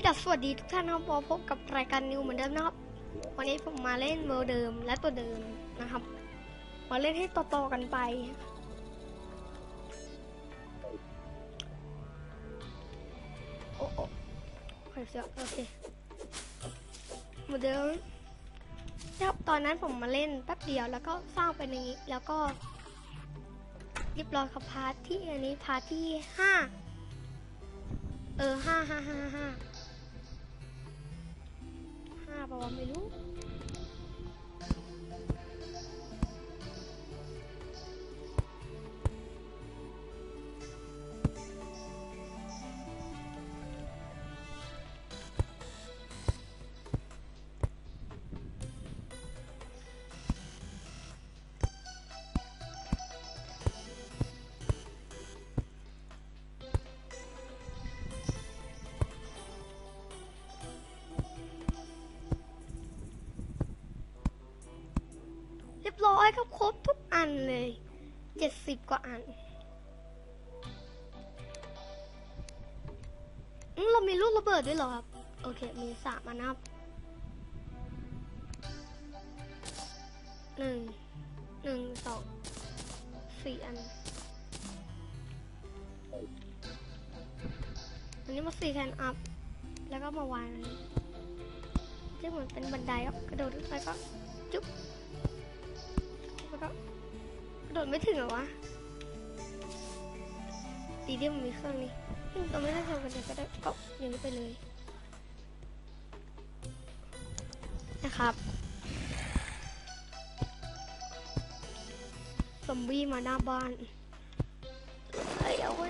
วีดัสสวัสดีทุกท่านครับพบพบกับรายการนิวเหมือนเดิมนะครับ วันนี้ผมมาเล่นเวอร์เดิมและตัวเดิมนะครับ มาเล่นให้ต่อๆกันไป โอ้โอ้ใครเสียโอเคเหมือนเดิมครับตอนนั้นผมมาเล่นแป๊บเดียวแล้วก็สร้างเป็นอย่างนี้แล้วก็เรียบร้อยครับพาร์ทที่อันนี้พาร์ทที่ห้าเออห้าห้าห้าห้า ห้าปะ ร้อยครับครบทุกอันเลยเจ็ดสิบกว่าอันเรามีลูกระเบิดด้วยเหรอครับ โอเค มีสามอันครับหนึ่งหนึ่งสองสี่อัน อันนี้มาสี่แทนอัพ แล้วก็มาวางอันนี้จะเหมือนเป็นบันไดครับ กระโดดขึ้นไปก็จุ๊บ ก็กระโดดไม่ถึงเหรอวะดีที่มันมีเครื่องนี้ซึ่งเราไม่ได้ทำกันเลยก็ได้ก็อย่างนี้ไปเลย นะครับซอมบี้มาหน้าบ้านเอ้ยเอาไว้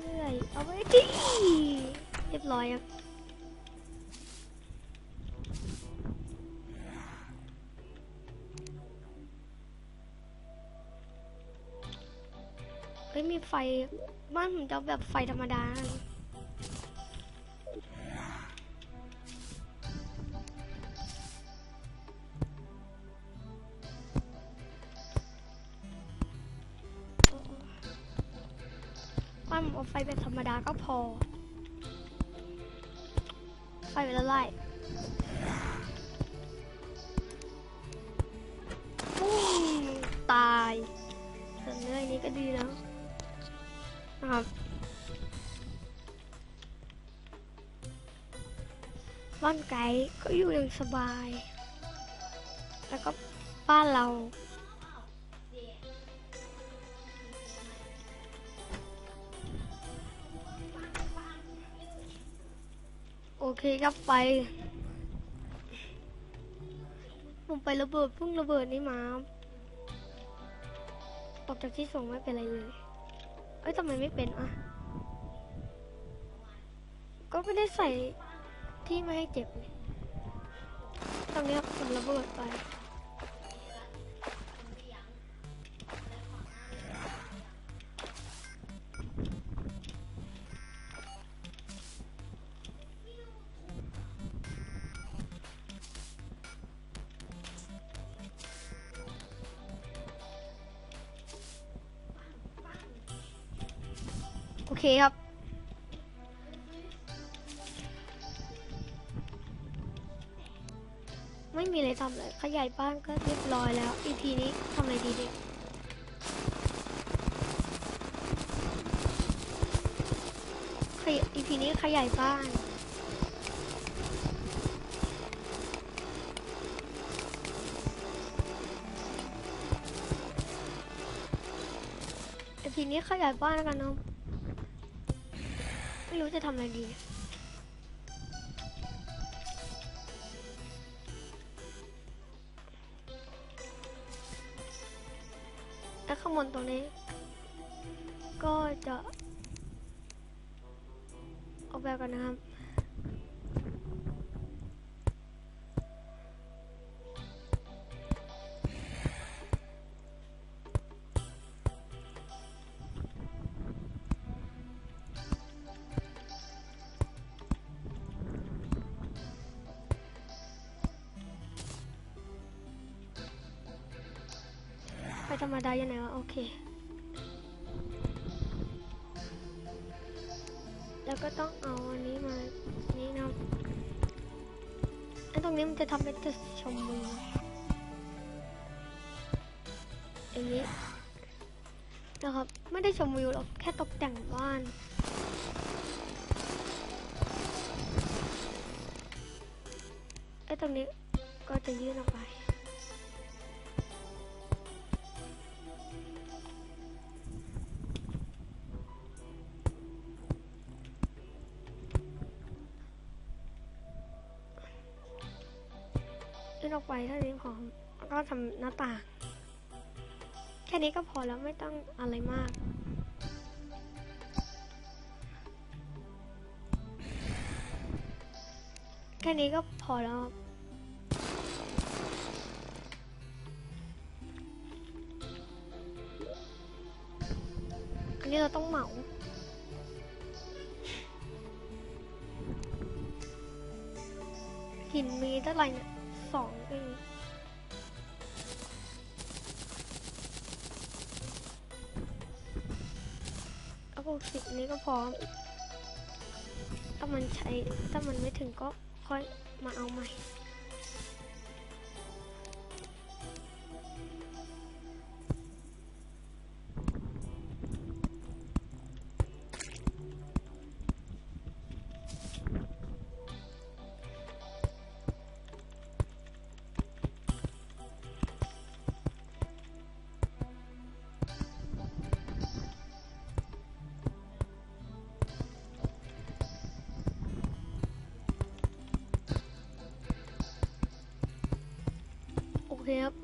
เรื่อยเอาไว้ดิเรียบร้อยครับ ไฟบ้านผมจะเอาแบบไฟธรรมดา บ้านผมเอาไฟแบบธรรมดาก็พอ ไฟไปละไล่ปุ้งตายส่วนเนื้ออันนี้ก็ดีแล้ว นะครับบ้านไก่ก็อยู่อย่างสบาย แล้วก็บ้านเราโอเคครับไป ผมไประเบิดเพิ่งระเบิดนี่มาตกจากที่ส่งไม่เป็นไรเลย เอ้ยทำไมไม่เป็นอะ ก็ไม่ได้ใส่ที่ไม่ให้เจ็บ ตรงเนี้ยผมระเบิดไป เคครับไม่มีอะไรทำเลย ขยายบ้านก็เรียบร้อยแล้ว EP นี้ทำอะไรดีเนี่ยขย EP นี้ขยายบ้าน EP นี้ขยายบ้านแล้วกันเนาะ ไม่รู้จะทำอะไรดีแล้วข้างบนตรงนี้ ก็จะออกแบบกันนะครับ ธรรมดายังไงวะโอเค แล้วก็ต้องเอาอันนี้มา นี่นะไอตรงนี้มันจะทำเป็นจุดชมวิวอย่างนี้นะครับ ไม่ได้ชมวิวหรอกแค่ตกแต่งบ้านไอ้ตรงนี้ก็จะยื่นออกไป ยื่นออกไปเท่านี้พอแล้วก็ทำหน้าต่าง แค่นี้ก็พอแล้วไม่ต้องอะไรมาก แค่นี้ก็พอแล้วอันนี้เราต้องเหมาหินมีเท่าไหร่เนี่ย สองเองเอาหกสิบนี้ก็พอถ้ามันใช้ถ้ามันไม่ถึงก็ค่อยมาเอาใหม่ ครับ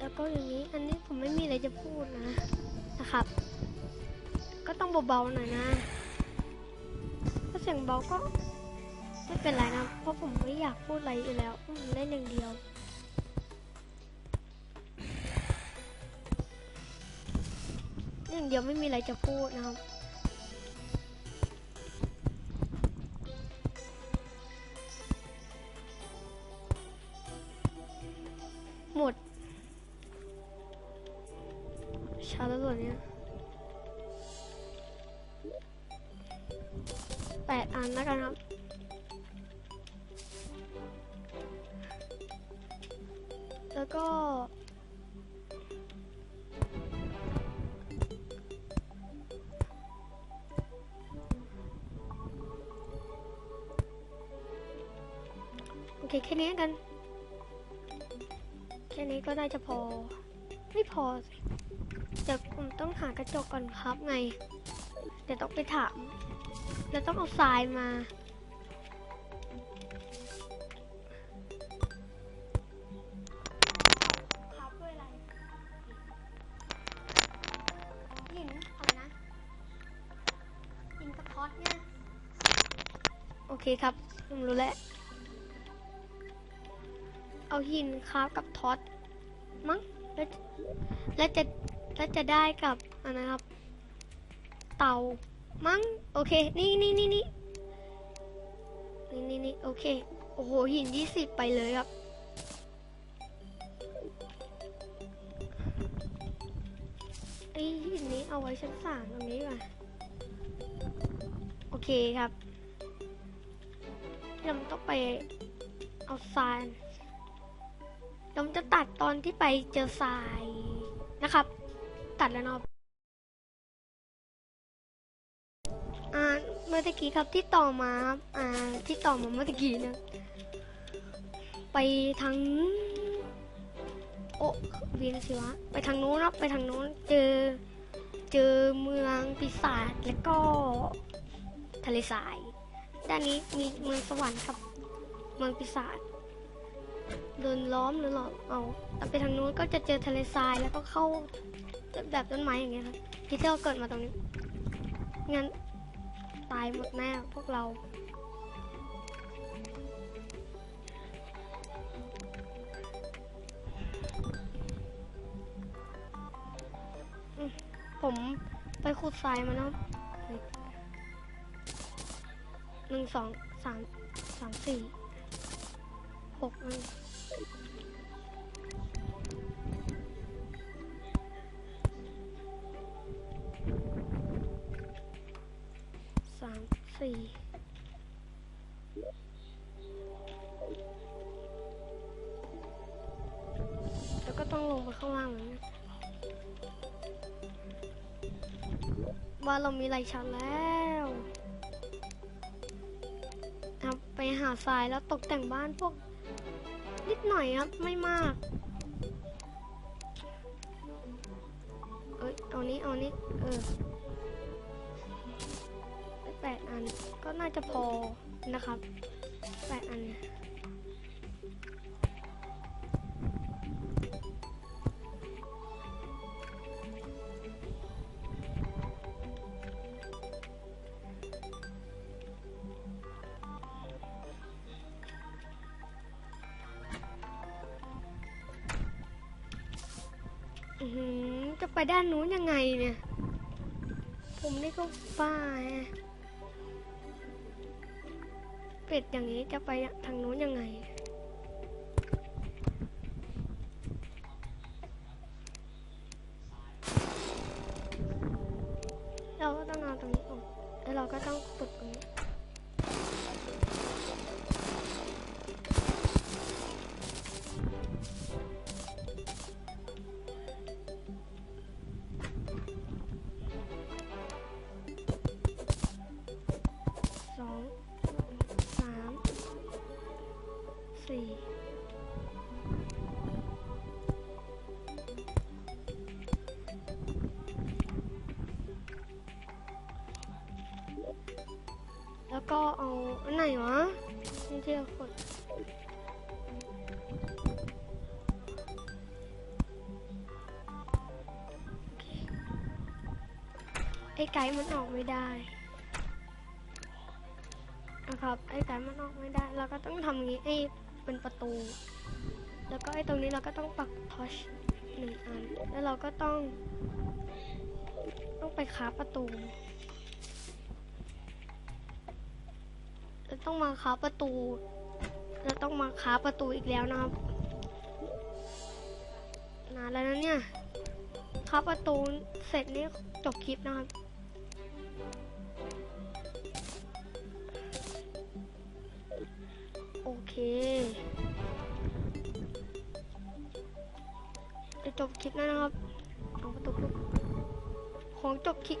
แล้วก็อย่างนี้อันนี้ผมไม่มีอะไรจะพูดนะนะครับ ก็ต้องเบาๆหน่อยนะถ้าเสียงเบาก็ไม่เป็นไรนะเพราะผมไม่อยากพูดอะไรอยู่แล้วเล่นอย่างเดียวอย่างเดียวไม่มีอะไรจะพูดนะครับ แล้วก็ โอเค แค่นี้กัน แค่นี้ก็น่าจะพอ ไม่พอสิเดี๋ยวผมต้องหากระจกก่อนครับไง เดี๋ยวต้องไปถาม แล้วต้องเอาทรายมา เคครับผมรู้แล้ว เอาหินคราฟกับท็อตมั้งแล้วแล้วจะแล้วจะได้กับอันนะครับ เตามั้งโอเค นี่นี่นี่นี่นี่นี่นี่โอเค โอ้โห หินยี่สิบไปเลยครับ ไอหินนี้เอาไว้ชั้นสามตรงนี้ก่อนโอเคครับ เราต้องไปเอาทรายเราจะตัดตอนที่ไปเจอทรายนะครับ ตัดแล้วเนาะอ่าเมื่อกี้ครับที่ต่อมาอ่าที่ต่อมาเมื่อกี้เนะไปทางโอ้เวียนสิวะไปทางโน้นครับไปทางโน้นเจอเจอเมืองปีศาจแล้วก็ทะเลทราย ด้านนี้มีเมืองสวรรค์ครับเมืองปีศาจโดนล้อมหรือหลอมเอาแต่ไปทางนู้นก็จะเจอทะเลทรายแล้วก็เข้าแบบต้นไม้อย่างเงี้ยครับที่เที่ยวเกิดมาตรงนี้งั้นตายหมดแน่พวกเราผมไปขุดทรายมาแล้ว หนึ่งสองสามสามสี่หกหนึ่งสามสี่แล้วก็ต้องลงไปข้างล่างเหมือนกันว่าเรามีไรชั้นแล้ว ไปหาทรายแล้วตกแต่งบ้านพวก นิดหน่อยครับไม่มาก เอ้ยเอานี้เอานี้เออแปดอันก็น่าจะพอนะครับแปดอันเนี่ย จะไปด้านนู้นยังไงเนี่ย ผมนี่ก็บ้าเป็ดอย่างนี้จะไปทางนู้นยังไง เราก็ต้องเอาตรงนี้ออกแล้วเราก็ต้องปลดตรงนี้ ก็เอาอันไหนวะนี่ที่เรากดโอเคไอ้ไก่มันออกไม่ได้นะครับไอ้ไก่มันออกไม่ได้ เราก็ต้องทำอย่างนี้ไอ้เป็นประตู แล้วก็ไอ้ตรงนี้เราก็ต้องปักทอชหนึ่งอัน แล้วเราก็ต้อง ต้องไปคาประตู ต้องมาคาประตูแล้วต้องมาคาประตูอีกแล้วนะครับนานแล้วนะเนี่ยคาประตูเสร็จนี่จบคลิปนะครับโอเคจะจบคลิปแล้วนะครับเอาประตูของจบคลิป